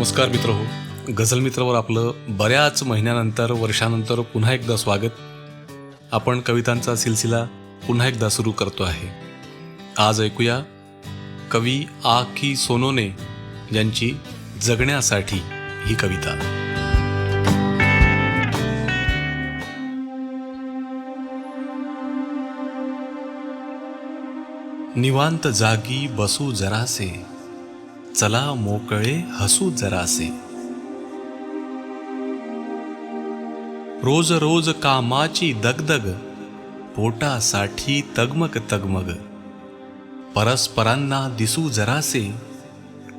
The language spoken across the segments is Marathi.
नमस्कार मित्र हो. गझल मित्रवर आपलं बऱ्याच महिन्यानंतर वर्षानंतर पुन्हा एकदा स्वागत. आपण कवितांचा सिलसिला पुन्हा एकदा सुरू करतो आहे. आज ऐकूया कवी आ की सोनोने यांची जगण्यासाठी ही कविता. निवांत जागी बसू जरासे. चला मोकळे हसू जरासे. रोज रोज कामाची दगदग पोटासाठी तगमग तगमग. परस्परांना दिसू जरासे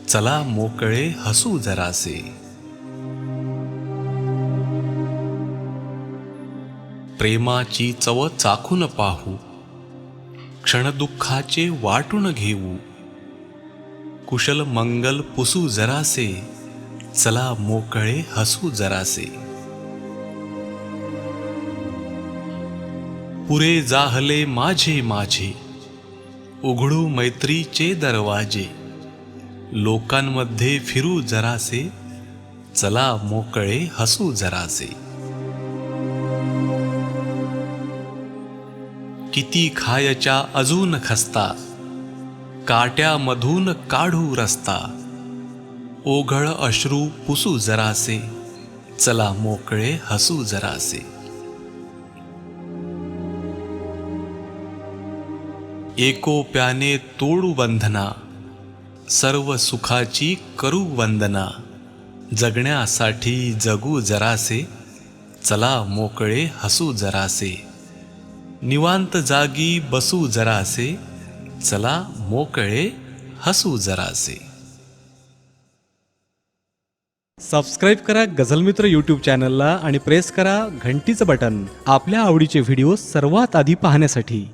चला मोकळे हसू जरासे. प्रेमाची चव चाखून पाहू क्षणदुःखाचे वाटून घेऊ. कुशल मंगल पुसू जरासे चला मोकळे हसू जरासे. पुरे जाहले माझे माझे उघडू मैत्रीचे दरवाजे. लोकांमध्ये फिरू जरासे चला मोकळे हसू जरासे. किती खायच्या अजून खस्ता काट्यामधून काढू रस्ता. ओघळ अश्रू पुसू जरासे. चला मोकळे हसू जरासे. एकोप्याने तोडू बंधना सर्व सुखाची करू वंदना. जगण्यासाठी जगू जरासे. चला मोकळे हसू जरासे. निवांत जागी बसू जरासे. चला मोकळे हसू जरासे. सबस्क्राईब करा गझलमित्र यूट्यूब चॅनलला आणि प्रेस करा घंटीचं बटन आपल्या आवडीचे व्हिडिओ सर्वात आधी पाहण्यासाठी.